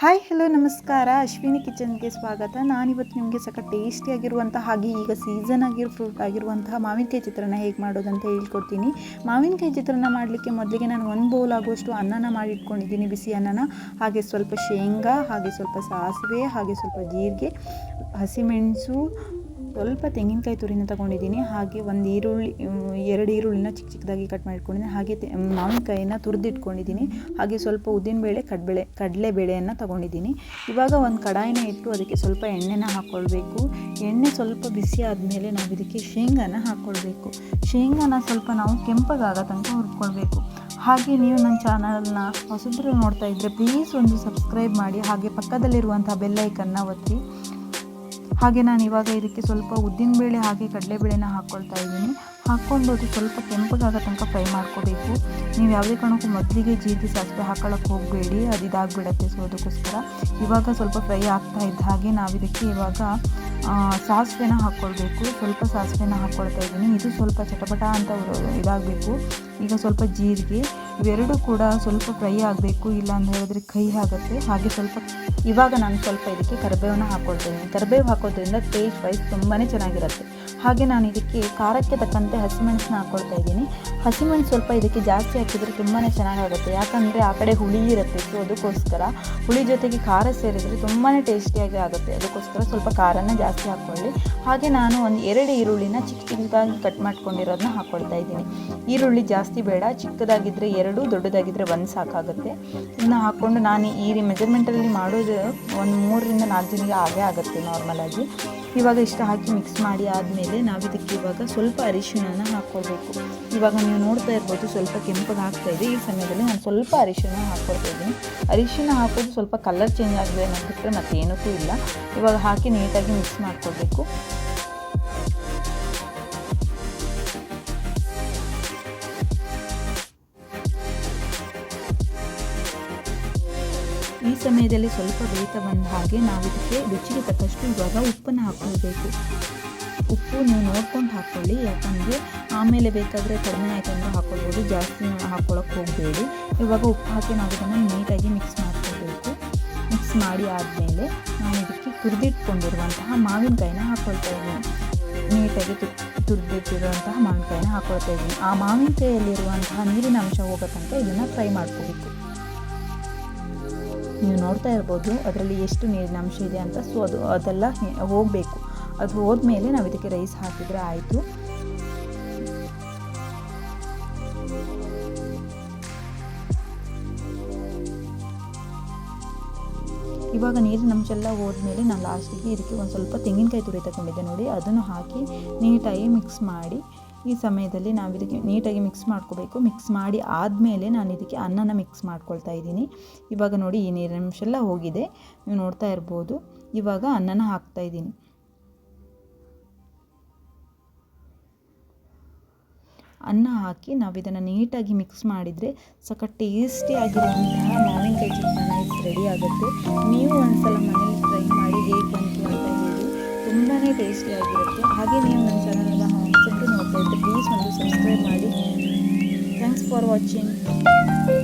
Hi hello ನಮಸ್ಕಾರ. ಅಶ್ವಿನಿ ಕಿಚನ್ಗೆ ಸ್ವಾಗತ. ನಾನಿವತ್ತು ನಿಮಗೆ ಸಕ ಟೇಸ್ಟಿಯಾಗಿರುವಂಥ ಹಾಗೆ ಈಗ ಸೀಸನ್ ಆಗಿರೋ ಫ್ರೂಟ್ ಆಗಿರುವಂತಹ ಮಾವಿನಕಾಯಿ ಚಿತ್ರಾನ್ನ ಹೇಗೆ ಮಾಡೋದಂತ ಹೇಳ್ಕೊಡ್ತೀನಿ. ಮಾವಿನಕಾಯಿ ಚಿತ್ರಾನ್ನ ಮಾಡಲಿಕ್ಕೆ ಮೊದಲಿಗೆ ನಾನು ಒಂದು ಬೌಲ್ ಆಗುವಷ್ಟು ಅನ್ನನ ಮಾಡಿಟ್ಕೊಂಡಿದ್ದೀನಿ. ಬಿಸಿ ಅನ್ನನ, ಹಾಗೆ ಸ್ವಲ್ಪ ಶೇಂಗಾ, ಹಾಗೆ ಸ್ವಲ್ಪ ಸಾಸಿವೆ, ಹಾಗೆ ಸ್ವಲ್ಪ ಜೀರಿಗೆ, ಹಸಿಮೆಣಸು ಸ್ವಲ್ಪ ತೆಂಗಿನಕಾಯಿ ತುರಿನ ತಗೊಂಡಿದ್ದೀನಿ. ಹಾಗೆ ಒಂದು ಈರುಳ್ಳಿ ಎರಡು ಈರುಳ್ಳಿನ ಚಿಕ್ಕ ಚಿಕ್ಕದಾಗಿ ಕಟ್ ಮಾಡ್ಕೊಂಡಿದ್ದೀನಿ. ಹಾಗೆ ಮಾವಿನಕಾಯಿನ ತುರಿದಿಟ್ಕೊಂಡಿದ್ದೀನಿ. ಹಾಗೆ ಸ್ವಲ್ಪ ಉದ್ದಿನಬೇಳೆ ಕಡಬೇಳೆ ಬೇಳೆಯನ್ನು ತಗೊಂಡಿದ್ದೀನಿ. ಇವಾಗ ಒಂದು ಕಡಾಯಿನ ಇಟ್ಟು ಅದಕ್ಕೆ ಸ್ವಲ್ಪ ಎಣ್ಣೆನ ಹಾಕ್ಕೊಳ್ಬೇಕು ಎಣ್ಣೆ ಸ್ವಲ್ಪ ಬಿಸಿ ಆದಮೇಲೆ ನಾವು ಇದಕ್ಕೆ ಶೇಂಗಾನ ಹಾಕ್ಕೊಳ್ಬೇಕು ಶೇಂಗಾನ ಸ್ವಲ್ಪ ನಾವು ಕೆಂಪಗಾಗ ತನಕ ಹುರ್ಕೊಳ್ಬೇಕು. ಹಾಗೆ ನೀವು ನನ್ನ ಚಾನಲ್ನ ಹೊಸಬ್ರು ನೋಡ್ತಾ ಇದ್ದರೆ ಪ್ಲೀಸ್ ಒಂದು ಸಬ್ಸ್ಕ್ರೈಬ್ ಮಾಡಿ. ಹಾಗೆ ಪಕ್ಕದಲ್ಲಿರುವಂಥ ಬೆಲ್ಲೈಕನ್ನ ಒತ್ತಿ. ಹಾಗೆ ನಾನು ಇವಾಗ ಇದಕ್ಕೆ ಸ್ವಲ್ಪ ಉದ್ದಿನಬೇಳೆ ಹಾಗೆ ಕಡಲೆಬೇಳೆನ ಹಾಕ್ಕೊಳ್ತಾ ಇದ್ದೀನಿ. ಹಾಕ್ಕೊಂಡು ಅದು ಸ್ವಲ್ಪ ಕೆಂಪಗಾಗೋ ತನಕ ಫ್ರೈ ಮಾಡ್ಕೋಬೇಕು. ನೀವು ಯಾವುದೇ ಕಾರಣಕ್ಕೂ ಮೊದಲಿಗೆ ಜೀರಿಗೆ ಸಾಸಿವೆ ಹಾಕೊಳ್ಳೋಕೆ ಹೋಗಬೇಡಿ. ಅದು ಇದಾಗಿಬಿಡತ್ತೆ ಸೊ ಅದಕ್ಕೋಸ್ಕರ. ಇವಾಗ ಸ್ವಲ್ಪ ಫ್ರೈ ಆಗ್ತಾ ಇದ್ದ ಹಾಗೆ ನಾವು ಇದಕ್ಕೆ ಇವಾಗ ಸಾಸಿವೆನ ಹಾಕ್ಕೊಳ್ಬೇಕು. ಸ್ವಲ್ಪ ಸಾಸಿವೆನ ಹಾಕ್ಕೊಳ್ತಾ ಇದ್ದೀನಿ. ಇದು ಸ್ವಲ್ಪ ಚಟಪಟ ಅಂತ ಇದಾಗಬೇಕು. ಈಗ ಸ್ವಲ್ಪ ಜೀರಿಗೆ ಇವೆರಡೂ ಕೂಡ ಸ್ವಲ್ಪ ಫ್ರೈ ಆಗಬೇಕು, ಇಲ್ಲ ಅಂತ ಹೇಳಿದ್ರೆ ಕೈ ಆಗುತ್ತೆ ಹಾಗೆ ಸ್ವಲ್ಪ, ಇವಾಗ ನಾನು ಸ್ವಲ್ಪ ಇದಕ್ಕೆ ಕರಿಬೇವನ್ನ ಹಾಕೊಳ್ತೇನೆ. ಕರಿಬೇವು ಹಾಕೋದ್ರಿಂದ ಟೇಸ್ಟ್ ವೈಸ್ ತುಂಬಾ ಚೆನ್ನಾಗಿರುತ್ತೆ. ಹಾಗೆ ನಾನು ಇದಕ್ಕೆ ಖಾರಕ್ಕೆ ತಕ್ಕಂತೆ ಹಸಿಮೆಣಸನ್ನ ಹಾಕ್ಕೊಳ್ತಾ ಇದ್ದೀನಿ. ಹಸಿಮೆಣಸು ಸ್ವಲ್ಪ ಇದಕ್ಕೆ ಜಾಸ್ತಿ ಹಾಕಿದರೆ ತುಂಬಾ ಚೆನ್ನಾಗಾಗುತ್ತೆ. ಯಾಕಂದರೆ ಆ ಕಡೆ ಹುಳಿ ಇರುತ್ತೆ ಸೊ ಅದಕ್ಕೋಸ್ಕರ ಹುಳಿ ಜೊತೆಗೆ ಖಾರ ಸೇರಿದರೆ ತುಂಬಾ ಟೇಸ್ಟಿಯಾಗಿ ಆಗುತ್ತೆ. ಅದಕ್ಕೋಸ್ಕರ ಸ್ವಲ್ಪ ಖಾರನ ಜಾಸ್ತಿ ಹಾಕ್ಕೊಳ್ಳಿ ಹಾಗೆ ನಾನು ಒಂದು ಎರಡು ಈರುಳ್ಳಿನ ಚಿಕ್ಕ ಚಿಕ್ಕದಾಗಿ ಕಟ್ ಮಾಡ್ಕೊಂಡಿರೋದನ್ನ ಹಾಕ್ಕೊಳ್ತಾ ಇದ್ದೀನಿ. ಈರುಳ್ಳಿ ಜಾಸ್ತಿ ಬೇಡ ಚಿಕ್ಕದಾಗಿದ್ದರೆ ಎರಡು ದೊಡ್ಡದಾಗಿದ್ದರೆ ಒಂದು ಸಾಕಾಗುತ್ತೆ. ಇದನ್ನ ಹಾಕ್ಕೊಂಡು ನಾನು ಈ ರೀ ಮೆಜರ್ಮೆಂಟಲ್ಲಿ ಮಾಡೋದು ಒಂದು ಮೂರರಿಂದ ನಾಲ್ಕು ದಿನಗೆ ಆಗೇ ಆಗುತ್ತೆ ನಾರ್ಮಲಾಗಿ ಇವಾಗ ಇಷ್ಟ ಹಾಕಿ ಮಿಕ್ಸ್ ಮಾಡಿ ಆದಮೇಲೆ ನಾವು ಇದಕ್ಕೆ ಇವಾಗ ಸ್ವಲ್ಪ ಅರಿಶಿಣನ ಹಾಕ್ಕೊಳ್ಬೇಕು ಇವಾಗ ನೀವು ನೋಡ್ತಾ ಇರ್ಬೋದು ಸ್ವಲ್ಪ ಕೆಂಪಗೆ ಹಾಕ್ತಾ ಇದೆ. ಈ ಸಮಯದಲ್ಲಿ ನಾನು ಸ್ವಲ್ಪ ಅರಿಶಿಣ ಹಾಕ್ಕೊಳ್ತಾ ಅರಿಶಿಣ ಹಾಕೋದು ಸ್ವಲ್ಪ ಕಲರ್ ಚೇಂಜ್ ಆಗಿದೆ ಅನ್ನೋದು ಬಿಟ್ಟರೆ ಮತ್ತೇನಕ್ಕೂ ಇಲ್ಲ. ಇವಾಗ ಹಾಕಿ ನೀಟಾಗಿ ಮಿಕ್ಸ್ ಮಾಡ್ಕೊಳ್ಬೇಕು. ಈ ಸಮಯದಲ್ಲಿ ಸ್ವಲ್ಪ ಬೇಯಿತ ಬಂದ ಹಾಗೆ ನಾವು ಇದಕ್ಕೆ ರುಚಿಗೆ ತಕ್ಕಷ್ಟು ಇವಾಗ ಉಪ್ಪನ್ನು ಹಾಕ್ಕೊಳ್ಬೇಕು. ಉಪ್ಪು ನೀವು ನೋಡ್ಕೊಂಡು ಹಾಕ್ಕೊಳ್ಳಿ, ಯಾಕಂದರೆ ಆಮೇಲೆ ಬೇಕಾದರೆ ಕಡಿಮೆ ಆಯಿತು ಅಂದರೆ ಹಾಕ್ಕೊಳ್ಬೋದು, ಜಾಸ್ತಿ ಹಾಕ್ಕೊಳಕ್ಕೆ ಹೋಗಬೇಡಿ. ಇವಾಗ ಉಪ್ಪು ಹಾಕಿ ನಾವು ಇದನ್ನು ನೀಟಾಗಿ ಮಿಕ್ಸ್ ಮಾಡ್ಕೊಳ್ಬೇಕು. ಮಿಕ್ಸ್ ಮಾಡಿ ಆದಮೇಲೆ ನಾನು ಇದಕ್ಕೆ ತುರಿದಿಟ್ಕೊಂಡಿರುವಂತಹ ಮಾವಿನಕಾಯಿನ ಹಾಕ್ಕೊಳ್ತಾ ಇದ್ದೀನಿ. ನೀಟಾಗಿ ತು ತುರಿದಿಟ್ಟಿರುವಂತಹ ಮಾವಿನಕಾಯಿನ ಹಾಕ್ಕೊಳ್ತಾ ಇದ್ದೀನಿ. ಆ ಮಾವಿನಕಾಯಿಯಲ್ಲಿರುವಂತಹ ನೀರಿನ ಅಂಶ ಹೋಗೋ ತನಕ ಇದನ್ನು ಫ್ರೈ ಮಾಡ್ಕೋಬೇಕು ನೀವು ನೋಡ್ತಾ ಇರ್ಬೋದು, ಅದರಲ್ಲಿ ಎಷ್ಟು ನೀರಿನ ಅಂಶ ಇದೆ ಅಂತ. ಸೊ ಅದು, ಅದೆಲ್ಲ ಹೋಗಬೇಕು. ಅದು ಹೋದ್ಮೇಲೆ ನಾವು ಇದಕ್ಕೆ ರೈಸ್ ಹಾಕಿದರೆ ಆಯಿತು. ಇವಾಗ ನೀರಿನ ಅಂಶ ಎಲ್ಲ ಹೋದ್ಮೇಲೆ ನಾನು ಲಾಸ್ಟಿಗೆ ಇದಕ್ಕೆ ಒಂದು ಸ್ವಲ್ಪ ತೆಂಗಿನಕಾಯಿ ತುರಿ ತಗೊಂಡಿದ್ದೆ ನೋಡಿ. ಅದನ್ನು ಹಾಕಿ ನೀಟಾಗಿ ಮಿಕ್ಸ್ ಮಾಡಿ. ಈ ಸಮಯದಲ್ಲಿ ನಾವು ಇದಕ್ಕೆ ನೀಟಾಗಿ ಮಿಕ್ಸ್ ಮಾಡ್ಕೋಬೇಕು. ಮಿಕ್ಸ್ ಮಾಡಿ ಆದಮೇಲೆ ನಾನು ಇದಕ್ಕೆ ಅನ್ನನ ಮಿಕ್ಸ್ ಮಾಡ್ಕೊಳ್ತಾ ಇದ್ದೀನಿ. ಇವಾಗ ನೋಡಿ ಈ ನೀರಿನ ಅಂಶ ಎಲ್ಲ ಹೋಗಿದೆ. ನೀವು ನೋಡ್ತಾ ಇರ್ಬೋದು. ಇವಾಗ ಅನ್ನನ ಹಾಕ್ತಾ ಇದ್ದೀನಿ. ಅನ್ನ ಹಾಕಿ ನಾವು ಇದನ್ನು ನೀಟಾಗಿ ಮಿಕ್ಸ್ ಮಾಡಿದರೆ ಸಕ್ಕ ಟೇಸ್ಟಿ ಆಗಿರುವಂತಹ ಮಾವಿನಕಾಯಿ ಚಿತ್ರಾನ್ನ ರೆಡಿ ಆಗುತ್ತೆ. ನೀವು ಒಂದ್ಸಲ ಮನೇಲಿ ಹೊಸಬ್ರು ನೋಡ್ತಾ